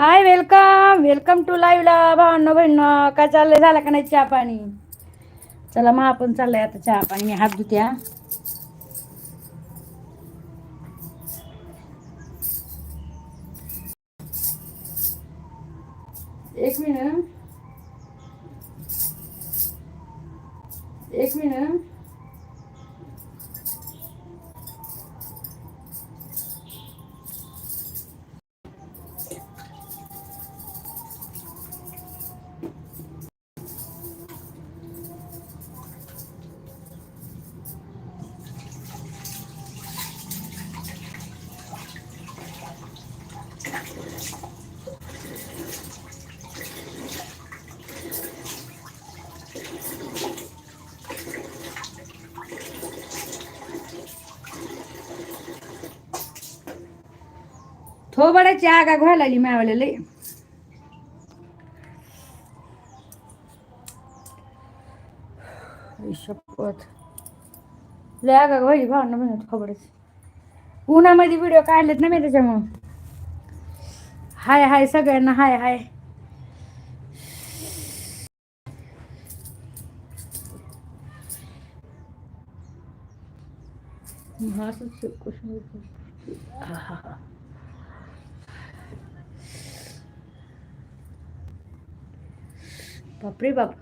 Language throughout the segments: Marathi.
हाय वेलकम वेलकम टू लाईव्हला भावांनो बहिण काय चाललंय? झालं का नाही चहा पाणी? चला मग आपण चाललंय आता चहा पाणी. मी हात धुत्या. एक मिनिट. एक मिनिट. थोबड्याची आगा घ्यायला लागली मावलेले शपथ. लय आगा व्हायची भावना म्हणत खबरच उन्हामध्ये व्हिडिओ काढलेत ना मी त्याच्यामुळं. हाय हाय सगळ्यांना हाय हाय. हा, असंच question. हा, हा, हा. बापरे बाप.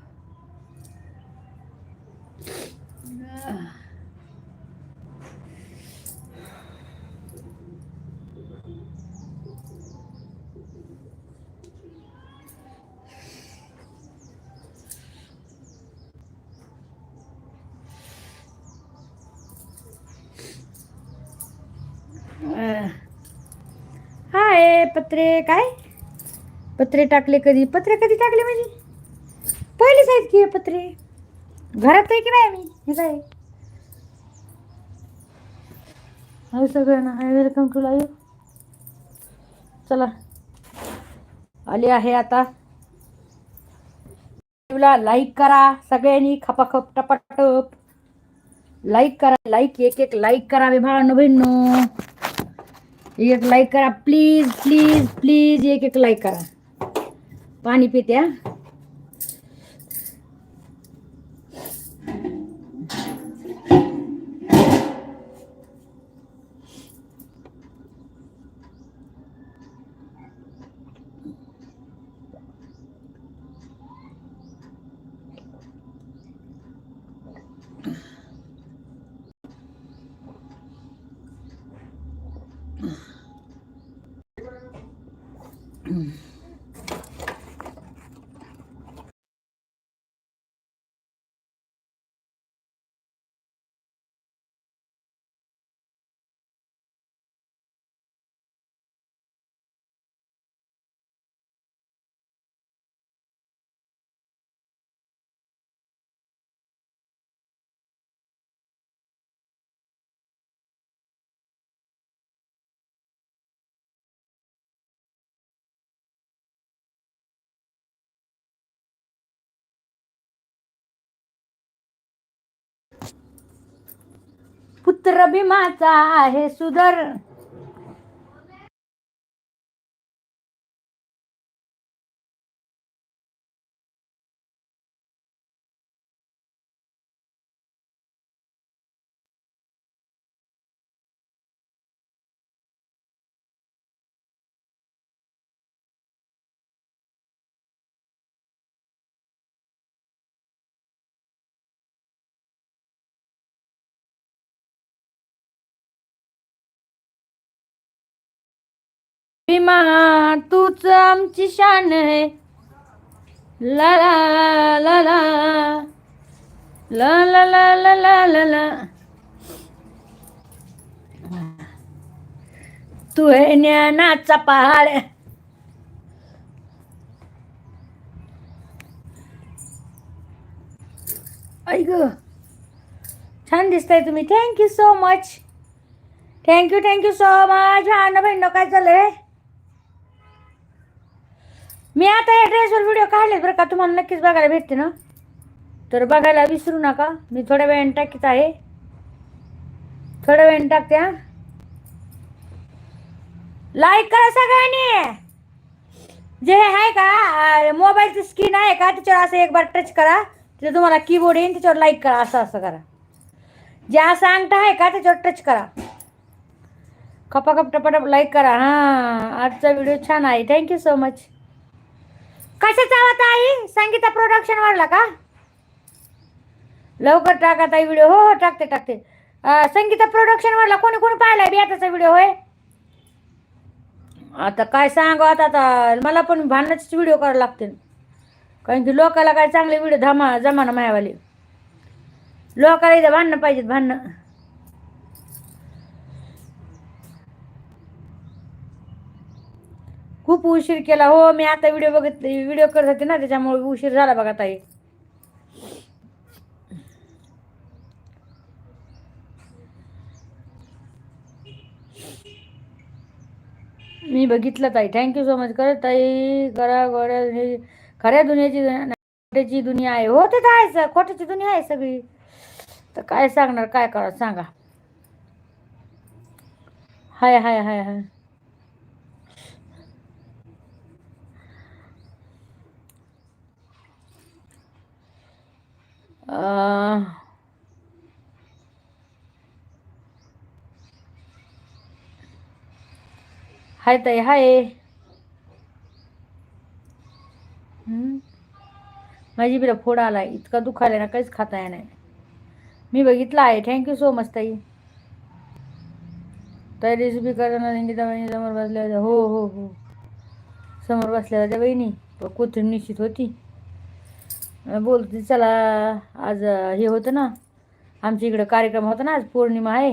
हाय पत्रे काय? पत्रे टाकले कधी? पत्रे कधी टाकले म्हणजे? पहिलेच आहेत की हे पत्रे? घरात आहे की नाही मी हे काय? हाय सगळ्यांना. हाय वेलकम टू लाईव्ह चला. आले आहे आता. लाईव्हला लाईक करा. सगळ्यांनी खपाखप टपाटप. लाईक करा. लाईक एक एक लाईक करा विभाळांनो भावांनो बहिणो एक लाईक करा. प्लीज प्लीज प्लीज एक एक लाईक करा. पाणी पिते पुत्रभिमाचा आहे सुधर. भीमा तूच आमची शान आहे. ला ला ला ला. ला ला ला ला ला ला तू हे ज्ञानाचा पहाड ऐक छान दिसताय तुम्ही. Thank you so much thank you thank you so much अन्न बहिण काय चाललंय मी आता या ड्रेसवर व्हिडिओ काढले बरं का तुम्हाला नक्कीच बघायला भेटते ना? तर बघायला विसरू नका. मी थोड्या वेळाने टाकीत आहे. थोड्या वेळाने टाकते हा. लाईक करा सगळ्यांनी. जे हे आहे का मोबाईलची स्क्रीन आहे का त्याच्यावर असं एक बार टच करा. तिथे तुम्हाला कीबोर्ड येईल त्याच्यावर लाईक करा असं असं करा. जे असं अंगठा आहे का त्याच्यावर टच करा. खपाखप टपाटप लाईक करा हां. आजचा व्हिडिओ छान आहे. थँक्यू सो मच कशाचा होता आई संगीता प्रोडक्शन वाढला का? लवकर टाका ताई व्हिडिओ हो हो टाकते टाकते. संगीता प्रोडक्शन वाढला कोणी कोणी पाहिलाय बियाताचा व्हिडिओ होय? आता काय सांग आता आता मला पण भांडणाचे व्हिडिओ करावं लागतील. कारण की लोकाला काय चांगले व्हिडिओ धमा जमाना मायावाले. लोकाला इथं भांडणं पाहिजेत भांडणं. खूप उशीर केला. हो मी आता व्हिडिओ बघत व्हिडिओ करत होते ना त्याच्यामुळे उशीर झाला बघा ताई. मी बघितलं ताई. थँक्यू सो मच कर ताई करा गोड्या दुनियेची खऱ्या दुनियाची दुनिया- खोट्याची दुनिया आहे. हो ते तर आहेच. खोट्याची दुनिया आहे सगळी. तर काय सांगणार काय करा सांगा. हाय हाय हाय हाय. हाय ताई हाय. माझी बिरा फोड आला इतका दुखायला ना काहीच खाता येणार नाही. मी बघितलं आहे. थँक्यू सो मच ताई. ताई रेसिपी करताना निंदिता बहिणी समोर बसल्या होत्या. हो हो हो. समोर बसल्या होत्या बहिणी. कोथिंब निश्चित होती. बोलते चला आज हे होतं ना आमच्या इकडं कार्यक्रम होता ना आज पौर्णिमा आहे.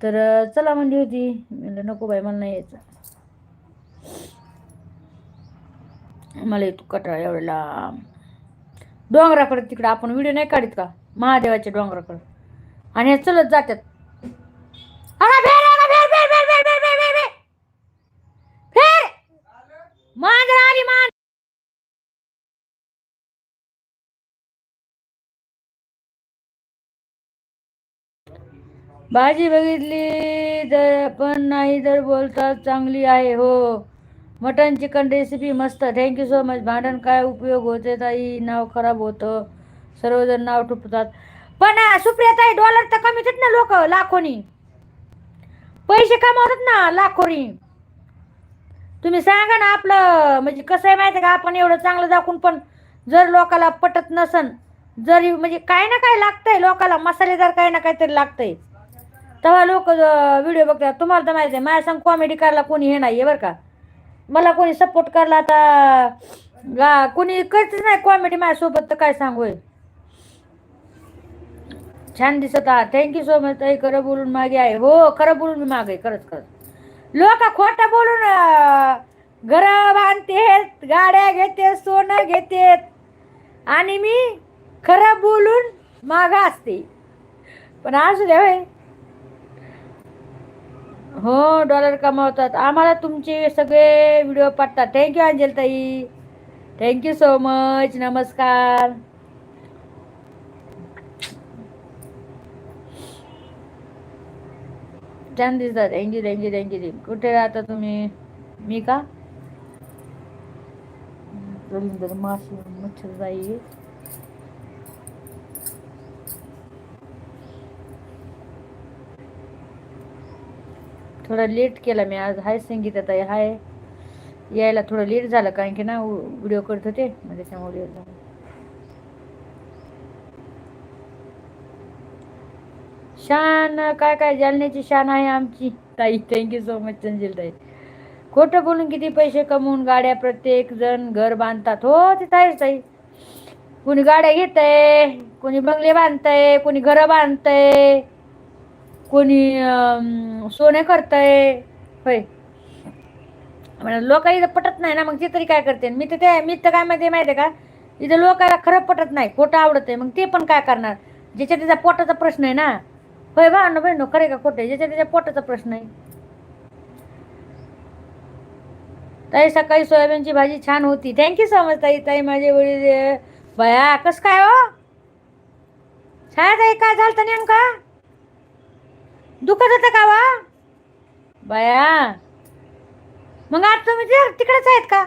तर चला म्हणली होती. म्हणलं नको बाई मला नाही यायचं. मला येतो कटाळा एवढ्याला लांब. डोंगराकडे तिकडं आपण व्हिडिओ नाही काढत का? महादेवाच्या डोंगराकडं. आणि हे चलत जातात भाजी बघितली तर पण नाही तर बोलतात चांगली आहे हो. मटन चिकन रेसिपी मस्त. थँक्यू सो मच भांडण काय उपयोग होते ताई? नाव खराब होतं. सर्वजण नाव ठुपतात. पण सुप्रिया ताई डॉलर तर कमीच ना लोक लाखोनी. पैसे कमावतात ना लाखोनी. तुम्ही सांगा ना आपलं म्हणजे कसं आहे माहिती आहे का? आपण एवढं चांगलं दाखवून पण जर लोकाला पटत नसन जरी म्हणजे काय ना काय लागतंय लोकाला मसालेदार काय ना काहीतरी लागतंय. तेव्हा लोक व्हिडिओ बघतात. तुम्हाला तर माहिती आहे माझ्या संग कॉमेडी करायला कोणी हे नाही आहे बरं का. मला कोणी सपोर्ट करला आता गा कोणी करतेच नाही कॉमेडी माझ्यासोबत तर काय सांगू छान दिसत आहात. थँक्यू सो मच ताई. खरं बोलून मागे आहे. हो खरं बोलून मी मागे खरंच खरंच. लोक खोटं बोलून घर बांधतेत गाड्या घेते सोनं घेतेत. आणि मी खरं बोलून मागं असते. पण असू द्या हो डॉलर कमावतात. आम्हाला तुमचे सगळे व्हिडिओ पाठतात. थँक्यू अंजल ताई थँक्यू सो मच नमस्कार. छान दिसतात. थँक्यू थँक्यू थँक्यू कुठे राहता तुम्ही? मी का? मच्छर माशी थोडा लेट केला मी आज. हाय संगीत आता हाय. यायला थोडं लेट झालं कारण की ना व्हिडिओ करत होते म्हणजे मग त्याच्यामुळे लेट झालं. शान काय काय जालन्याची शान आहे आमची. ताई थँक्यू सो मच चंजील ताई. खोटं बोलून किती पैसे कमवून गाड्या प्रत्येक जण घर बांधतात. हो ते ताईच ताई. कोणी गाड्या घेतय कोणी बंगले बांधतय कोणी घरं बांधतंय. कोणी सोने करतय. होय. लोक इथं पटत नाही ना मग ते तरी काय करते? मी तर ते मी तर काय माहिती माहिती आहे का? इथं लोकांना खरं पटत नाही खोटं आवडत आहे मग ते पण काय करणार? ज्याच्या त्याचा पोटाचा प्रश्न आहे ना? होय बा ना बहिण खरे का खोटे? ज्याच्या त्याच्या पोटाचा प्रश्न आहे. ताई सकाळी सोयाबीनची भाजी छान होती. थँक्यू सो मच ताई. ताई माझे वडील भया बया कस काय हो? छाया ताई काय झालं नेमका? दुखत होतं का वा? बया. मग आज तुम्ही ते- तिकडेच आहेत का?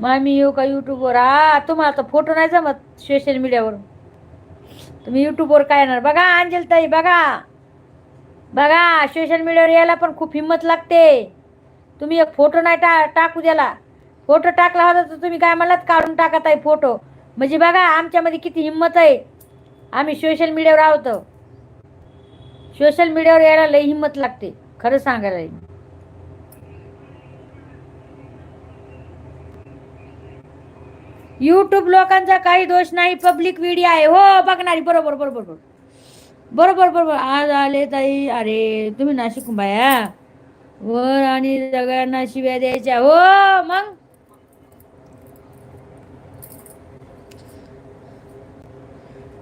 मामी येऊ का युट्यूबवर हा तुम्हाला तर फोटो नाही जमत सोशल मीडियावर तुम्ही युट्यूबवर काय येणार? बघा अंजलताई बघा. बघा सोशल मीडियावर यायला पण खूप हिंमत लागते. तुम्ही एक फोटो नाही टा टाकू द्याला. फोटो टाकला होता तर तुम्ही काय म्हणलात? काढून टाकत आहे फोटो म्हणजे बघा आमच्यामध्ये किती हिंमत आहे. आम्ही सोशल मीडियावर आहोत. सोशल मीडियावर यायला लई हिंमत लागते. खरं सांगायला यूट्यूब लोकांचा काही दोष नाही. पब्लिक व्हिडिओ आहे. हो बघणारी. बरोबर बरोबर बरोबर. बरोबर बरोबर. आज आले ताई. अरे तुम्ही नाशिक बाया. वर आणि सगळ्यांना शिव्या द्यायच्या. हो मग?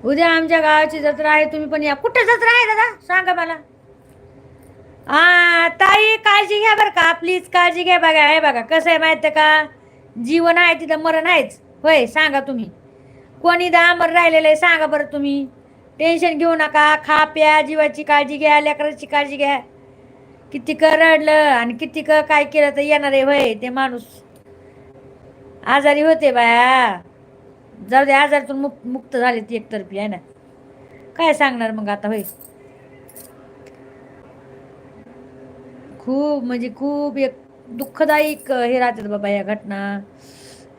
उद्या आमच्या गावाची जत्रा आहे तुम्ही पण या. कुठे जत्रा आहे दादा? सांगा मला. हा ताई काळजी घ्या बरं का प्लीज काळजी घ्या बघा. हे बघा कसं आहे माहिती आहे का? जीवन आहे तिथं मरण आहेच. होय सांगा तुम्ही. कोणी दामर राहिलेलं आहे सांगा बरं तुम्ही. टेन्शन घेऊ नका. खा प्या जीवाची काळजी घ्या लेकराची काळजी घ्या. किती क रडलं आणि किती क काय केलं तर येणार आहे होय ते माणूस. आजारी होते बाया. जाऊ दे आजारातून मुक मुक्त झाले ती एकतर्फी आहे ना? काय सांगणार मग आता होय? खूप म्हणजे खूप एक दुःखदायक हे राहतात बाबा या घटना.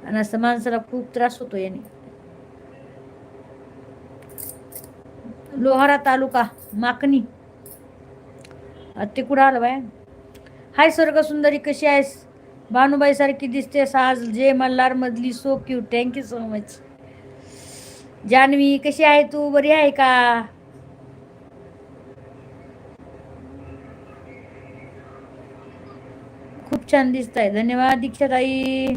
आणि असं माणसाला खूप त्रास होतो याने. लोहारा तालुका माकणी. ते कुठं आलं बाय? हाय स्वर्ग सुंदरी कशी आहेस? भानुबाई सारखी दिसतेस आज जे मल्हार मधली so cute thank you so much Janhavi कशी आहे तू? बरी आहे का? खूप छान दिसत आहे धन्यवाद दीक्षाताई.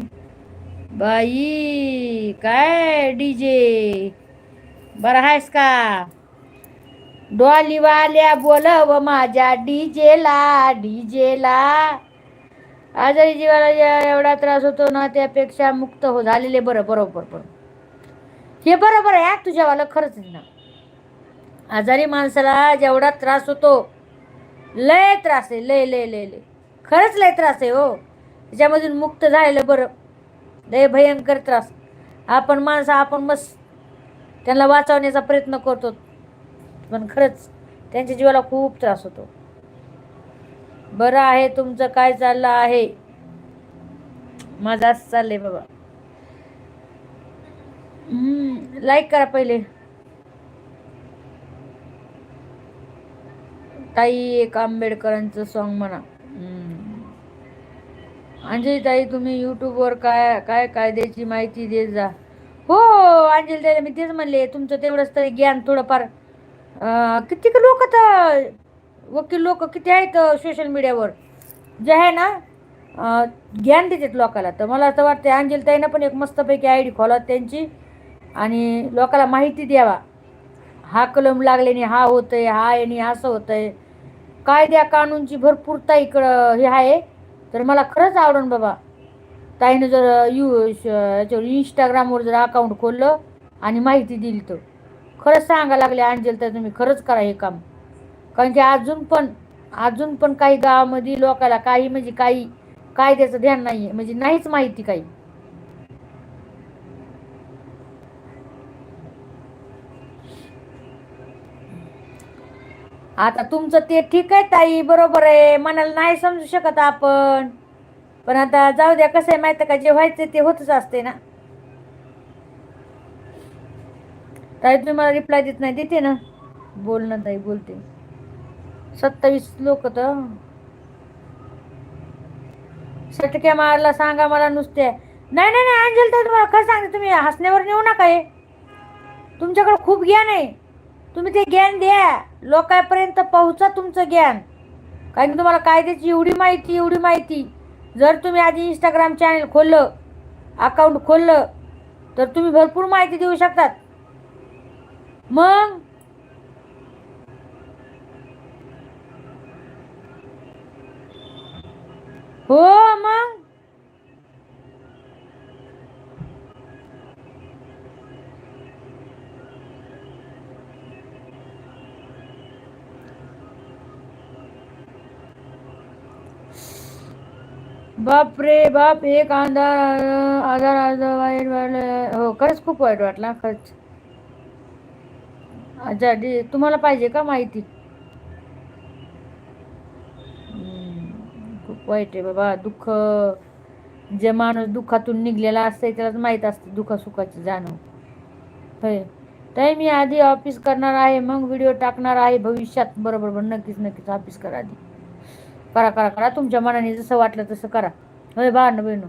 बाई काय डीजे? बरं आहेस का? डॉलीवाल्या बोलव माझ्या डीजेला डीजेला. आजारी जीवाला एवढा त्रास होतो ना त्यापेक्षा मुक्त हो झालेले बरं बरोबर बरोबर. हे बरोबर आहे तुझ्यावाला खरंच ना. आजारी माणसाला जेवढा त्रास होतो लय त्रास आहे लय लय लय लय. खरंच लय त्रास आहे हो. त्याच्यामधून मुक्त झालेलं बरं. लय भयंकर त्रास. आपण माणसं आपण मस्त. त्यांना वाचवण्याचा प्रयत्न करतो. पण खरंच त्यांच्या जीवाला खूप त्रास होतो. बरं आहे तुमचं काय चाललं आहे? माझं असं चाललंय बाबा. लाईक करा पहिले. ताई एक आंबेडकरांचं सॉन्ग म्हणा. अंजली ताई तुम्ही यूट्यूबवर काय काय कायद्याची माहिती देत जा. हो अंजली ताई मी तेच म्हणले तुमचं तेवढंच तरी ज्ञान थोडंफार किती लोक तर वकील लोक किती आहेत सोशल मीडियावर जे आहे ना ज्ञान देतात लोकाला. तर मला असं वाटतं अंजली ताईनं पण एक मस्तपैकी आय डी खोला त्यांची. आणि लोकाला माहिती द्यावा. हा कलम लागल्याने हा होतंय हा याने असं होतंय. कायद्या कानूनची भरपूरता इकडं हे आहे. तर मला खरंच आवडून बाबा. ताईनं जर यू श- याच्यावर इंस्टाग्रामवर जर अकाउंट खोललं आणि माहिती दिली तर. खरंच सांगा लागले अंजल तर तुम्ही खरंच करा हे काम. कारण की अजून पण अजून पण काही गावामध्ये लोकाला काही म्हणजे काही कायद्याचं ध्यान नाही आहे म्हणजे नाहीच माहिती काही. आता तुमचं ते ठीक आहे ताई बरोबर आहे. मनाला नाही समजू शकत आपण. पण आता जाऊ द्या कसं आहे माहिती आहे का जे व्हायचं ते होतच असते ना. ताई तुम्ही मला रिप्लाय देत नाही देते ना. बोल ना ताई बोलते. सत्तावीस लोक तर. सटक्या मारला सांगा मला नुसते. नाही नाही नाही अंजल तर तुम्हाला खरं सांगते तुम्ही हसण्यावर नेऊ नका हे. तुमच्याकडे खूप ज्ञान आहे. तुम्ही ते ज्ञान द्या. लोकांपर्यंत पोहोचा तुमचं ज्ञान. कारण की तुम्हाला कायद्याची एवढी माहिती एवढी माहिती. जर तुम्ही आधी इंस्टाग्राम चॅनल खोललं अकाउंट खोललं तर तुम्ही भरपूर माहिती देऊ शकतात. मग? हो मग बाप रे बाप एक आधार आधार आधार वाईट वाटलं हो खरंच खूप वाईट वाटला खरंच. अच्छा तुम्हाला पाहिजे का माहिती? खूप वाईट आहे बाबा दुःख. जे माणूस दुःखातून निघलेला असते त्यालाच माहीत असते दुःखासुखाची जाणव. होय. ताई मी आधी ऑफिस करणार आहे मग व्हिडिओ टाकणार आहे भविष्यात बरोबर बरोबर नक्कीच नक्कीच ऑफिस करा आधी. करा करा करा. तुमच्या मनाने जसं वाटलं तसं करा. होय बा बहिणू